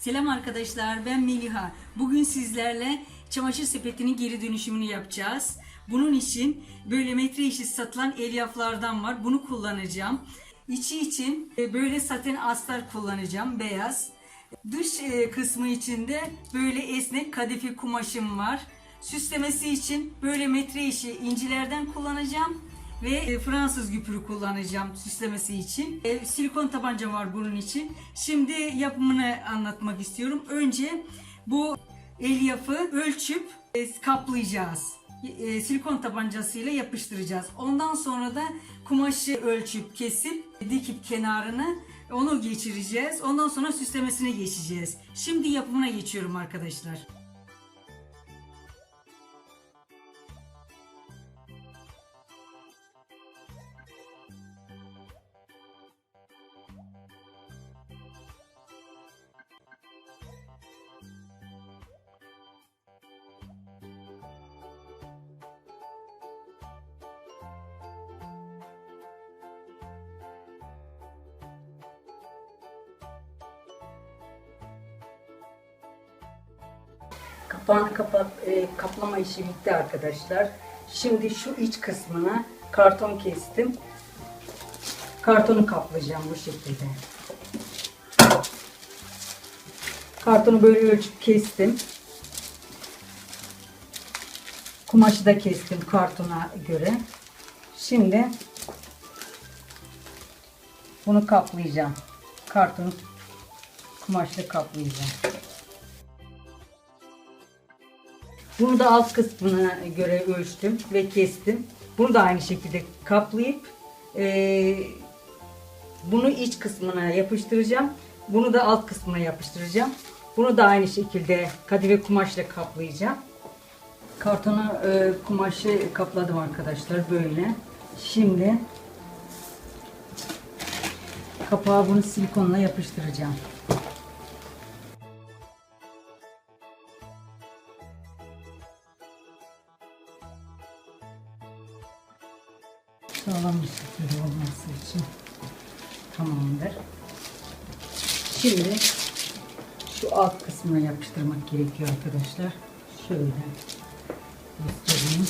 Selam arkadaşlar ben Meliha. Bugün sizlerle çamaşır sepetinin geri dönüşümünü yapacağız. Bunun için böyle metre işi satılan elyaflardan var. Bunu kullanacağım. İçi için e, böyle saten astar kullanacağım beyaz. Dış e, kısmı için de böyle esnek kadife kumaşım var. Süslemesi için böyle metre işi incilerden kullanacağım ve e, Fransız güpürü kullanacağım süslemesi için. E, silikon tabanca var bunun için. Şimdi yapımını anlatmak istiyorum. Önce bu elyafı ölçüp e, kaplayacağız. Silikon tabancasıyla yapıştıracağız. Ondan sonra da kumaşı ölçüp kesip dikip kenarını onu geçireceğiz. Ondan sonra süslemesine geçeceğiz. Şimdi yapımına geçiyorum arkadaşlar. Kapağını kapat, e, kaplama işi bitti arkadaşlar. Şimdi şu iç kısmına karton kestim. Kartonu kaplayacağım bu şekilde. Kartonu böyle ölçüp kestim. Kumaşı da kestim kartona göre. Şimdi bunu kaplayacağım. Kartonu kumaşla kaplayacağım. Bunu da alt kısmına göre ölçtüm ve kestim. Bunu da aynı şekilde kaplayıp eee, bunu iç kısmına yapıştıracağım. Bunu da alt kısmına yapıştıracağım. Bunu da aynı şekilde kadife kumaşla kaplayacağım. Kartonu eee, kumaşı kapladım arkadaşlar böyle. Şimdi kapağı bunu silikonla yapıştıracağım. Sağlam bir şekilde olması için tamamdır. Şimdi şu alt kısmına yapıştırmak gerekiyor arkadaşlar. Şöyle göstereyim.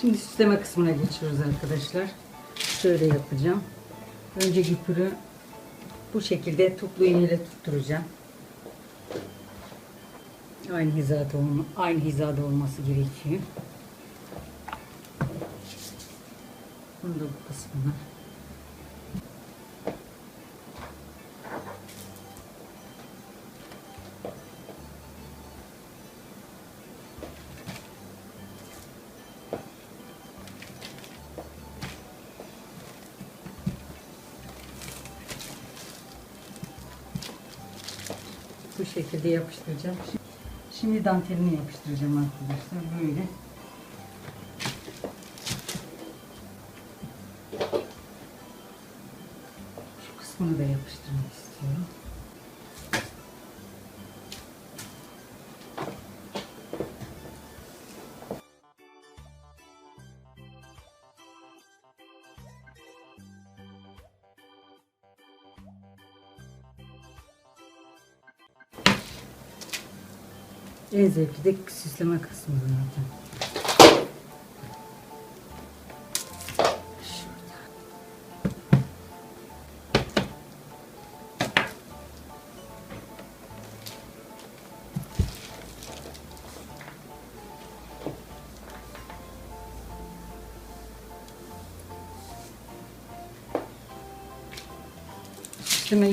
Şimdi süsleme kısmına geçiyoruz arkadaşlar. Şöyle yapacağım. Önce güpürü bu şekilde toplu iğneyle tutturacağım. Aynı hizada olma, aynı hizada olması gerekiyor. Bunu da bu kısmına. Şekilde yapıştıracağım. Şimdi dantelini yapıştıracağım arkadaşlar. Böyle. Şu kısmını da yapıştırmak En zevkli de süsleme kısmı zaten. Şurada. İşimi,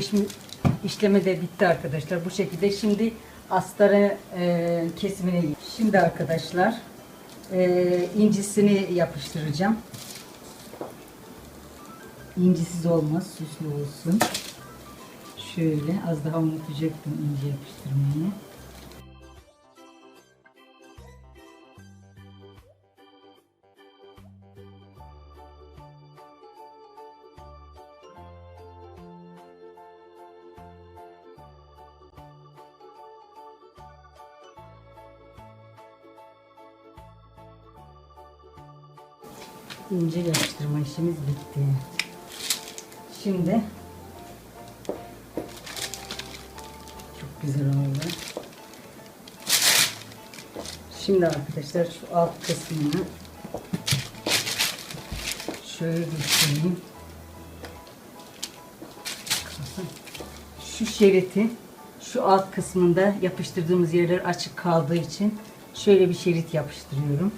işlemi de bitti arkadaşlar. Bu şekilde şimdi astarı e, kesimine Şimdi arkadaşlar e, incisini yapıştıracağım. İncisiz olmaz, süslü olsun. Şöyle az daha unutacaktım inci yapıştırmayı. İnce yapıştırma işimiz bitti. Şimdi çok güzel oldu. Şimdi arkadaşlar şu alt kısmını şöyle göstereyim. Şu şeriti şu alt kısmında yapıştırdığımız yerler açık kaldığı için şöyle bir şerit yapıştırıyorum.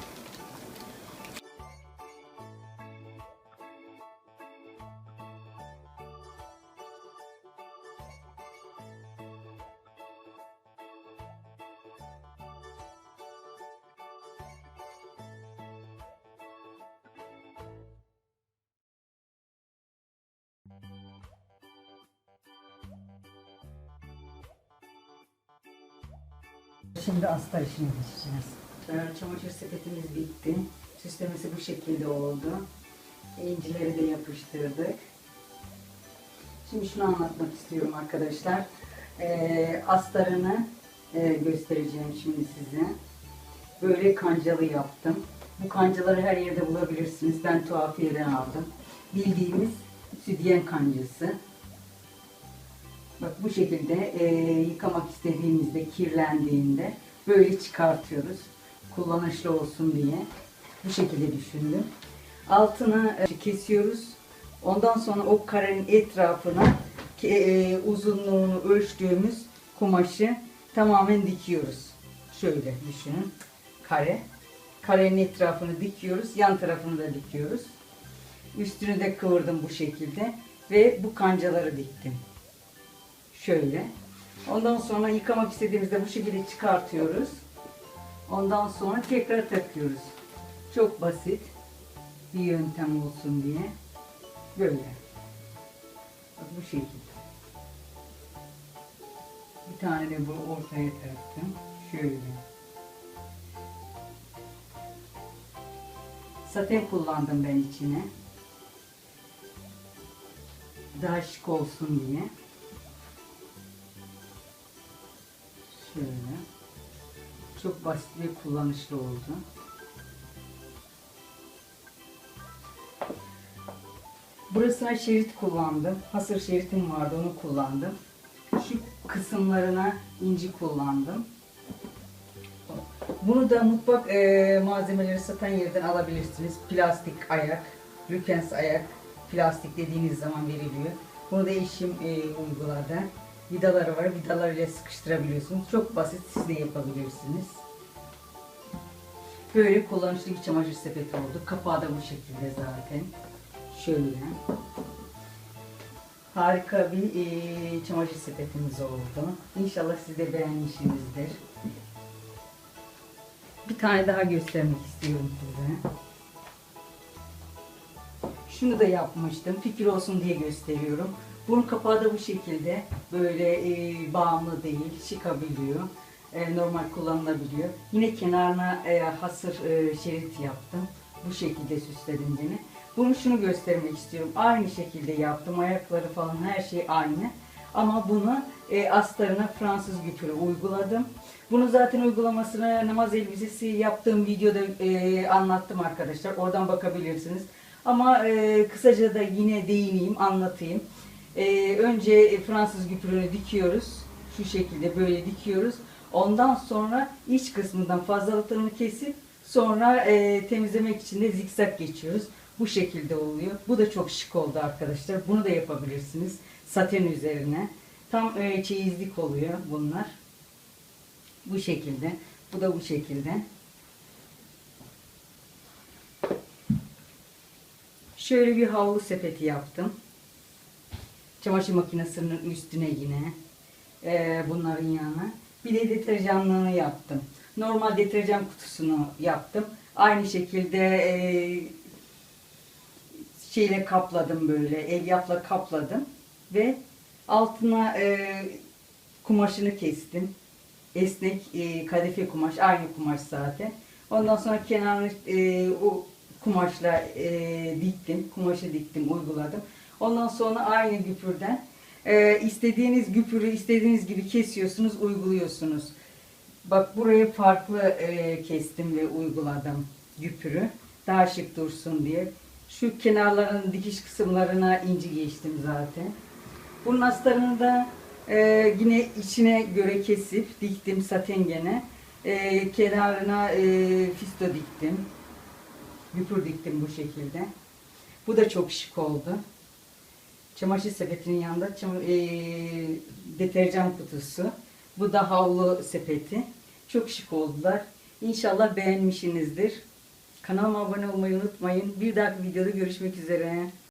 Şimdi astar işine geçeceğiz. Ee, Çamaşır sepetimiz bitti. Süslemesi bu şekilde oldu. İncileri de yapıştırdık. Şimdi şunu anlatmak istiyorum arkadaşlar. Ee, astarını e, göstereceğim şimdi size. Böyle kancalı yaptım. Bu kancaları her yerde bulabilirsiniz. Ben tuhafiyeden aldım. Bildiğimiz südyen kancası. Bak bu şekilde e, yıkamak istediğimizde, kirlendiğinde böyle çıkartıyoruz. Kullanışlı olsun diye. Bu şekilde düşündüm. Altını e, kesiyoruz. Ondan sonra o karenin etrafına e, uzunluğunu ölçtüğümüz kumaşı tamamen dikiyoruz. Şöyle düşünün. Kare. Karenin etrafını dikiyoruz. Yan tarafını da dikiyoruz. Üstünü de kıvırdım bu şekilde. Ve bu kancaları diktim. Şöyle. Ondan sonra yıkamak istediğimizde bu şekilde çıkartıyoruz. Ondan sonra tekrar takıyoruz. Çok basit bir yöntem olsun diye. Böyle. Bak bu şekilde. Bir tane de bu ortaya taktım. Şöyle. Saten kullandım ben içine. Daha şık olsun diye. Şöyle. Çok basit ve kullanışlı oldu. Burasına şerit kullandım. Hasır şeritim vardı onu kullandım. Şu kısımlarına inci kullandım. Bunu da mutfak e, malzemeleri satan yerden alabilirsiniz. Plastik ayak, rükens ayak, plastik dediğiniz zaman veriliyor. Bunu da eşim e, uyguladı. Vidaları var, vidalarıyla sıkıştırabiliyorsunuz. Çok basit, siz de yapabilirsiniz. Böyle kullanışlı bir çamaşır sepeti oldu. Kapağı da bu şekilde zaten. Şöyle. Harika bir e, çamaşır sepetimiz oldu. İnşallah siz de beğenmişsinizdir. Bir tane daha göstermek istiyorum size. Şunu da yapmıştım. Fikir olsun diye gösteriyorum. Bunun kapağı da bu şekilde. Böyle e, bağımlı değil. Çıkabiliyor. E, normal kullanılabiliyor. Yine kenarına e, hasır e, şerit yaptım. Bu şekilde süsledim beni. Bunu şunu göstermek istiyorum. Aynı şekilde yaptım. Ayakları falan her şey aynı. Ama bunu e, astarına Fransız güpürü uyguladım. Bunu zaten uygulamasını namaz elbisesi yaptığım videoda e, anlattım arkadaşlar. Oradan bakabilirsiniz. Ama e, kısaca da yine değineyim, anlatayım. E, önce Fransız güpürünü dikiyoruz. Şu şekilde böyle dikiyoruz. Ondan sonra iç kısmından fazlalıklarını kesip sonra e, temizlemek için de zikzak geçiyoruz. Bu şekilde oluyor. Bu da çok şık oldu arkadaşlar. Bunu da yapabilirsiniz. Saten üzerine. Tam e, çeyizlik oluyor bunlar. Bu şekilde. Bu da bu şekilde. Şöyle bir havlu sepeti yaptım. Çamaşır makinesinin üstüne yine. e, bunların yanına. Bir de deterjanlığını yaptım. Normal deterjan kutusunu yaptım. Aynı şekilde e, şeyle kapladım böyle. Elyafla kapladım. Ve altına e, kumaşını kestim. Esnek e, kadife kumaş. Aynı kumaş zaten. Ondan sonra kenarını e, o kumaşla e, diktim. Kumaşı diktim, uyguladım. Ondan sonra aynı güpürden e, istediğiniz güpürü istediğiniz gibi kesiyorsunuz, uyguluyorsunuz. Bak burayı farklı e, kestim ve uyguladım güpürü. Daha şık dursun diye. Şu kenarların dikiş kısımlarına inci geçtim zaten. Bunun astarını da e, yine içine göre kesip diktim saten gene. E, kenarına e, fisto diktim. Güpür diktim bu şekilde. Bu da çok şık oldu. Çamaşır sepetinin yanında çam- e, deterjan kutusu. Bu da havlu sepeti. Çok şık oldular. İnşallah beğenmişsinizdir. Kanalıma abone olmayı unutmayın. Bir dahaki videoda görüşmek üzere.